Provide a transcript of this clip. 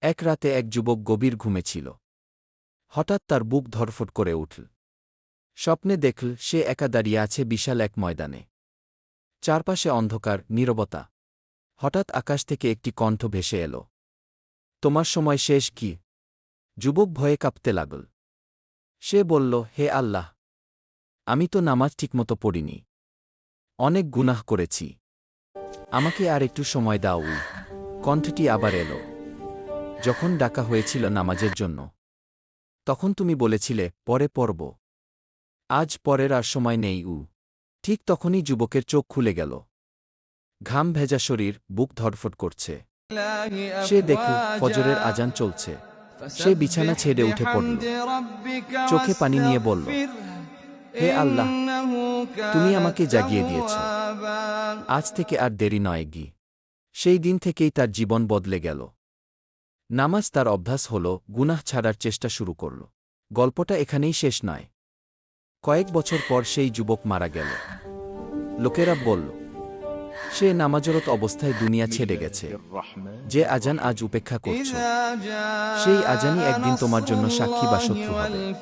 এক রাতে এক যুবক গভীর ঘুমেছিল হঠাৎ তার বুক ধরফট করে উঠল। স্বপ্নে দেখল সে একা দাঁড়িয়ে আছে বিশাল এক ময়দানে। চারপাশে অন্ধকার, নীরবতা। হঠাৎ আকাশ থেকে একটি কণ্ঠ ভেসে এল। তোমার সময় শেষ কি? যুবক ভয়ে কাঁপতে লাগল। সে বলল, হে আল্লাহ, আমি তো নামাজ ঠিকমতো পড়িনি। অনেক গুনাহ করেছি। আমাকে আর একটু সময় দাও। কণ্ঠটি আবার এলো। যখন ডাকা হয়েছিল নামাজের জন্য, তখন তুমি বলেছিলে, পরে পড়ব। আজ পরের আর সময় নেই উ ঠিক তখনই যুবকের চোখ খুলে গেল। ঘাম ভেজা শরীর, বুক ধরফট করছে। সে দেখল ফজরের আজান চলছে। সে বিছানা ছেড়ে উঠে পড়ল। চোখে পানি নিয়ে বলল, হে আল্লাহ, তুমি আমাকে জাগিয়ে দিয়েছ। আজ থেকে আর দেরি নয়, গি। সেই দিন থেকেই তার জীবন বদলে গেল। নামাজ তার অভ্যাস হল গুনাহ ছাড়ার চেষ্টা শুরু করল। গল্পটা এখানেই শেষ নয়। কয়েক বছর পর সেই যুবক মারা গেল। লোকেরা বলল, সে নামাজরত অবস্থায় দুনিয়া ছেড়ে গেছে। যে আজান আজ উপেক্ষা করছে। সেই আজানই একদিন তোমার জন্য সাক্ষী বা শত্রু হবে।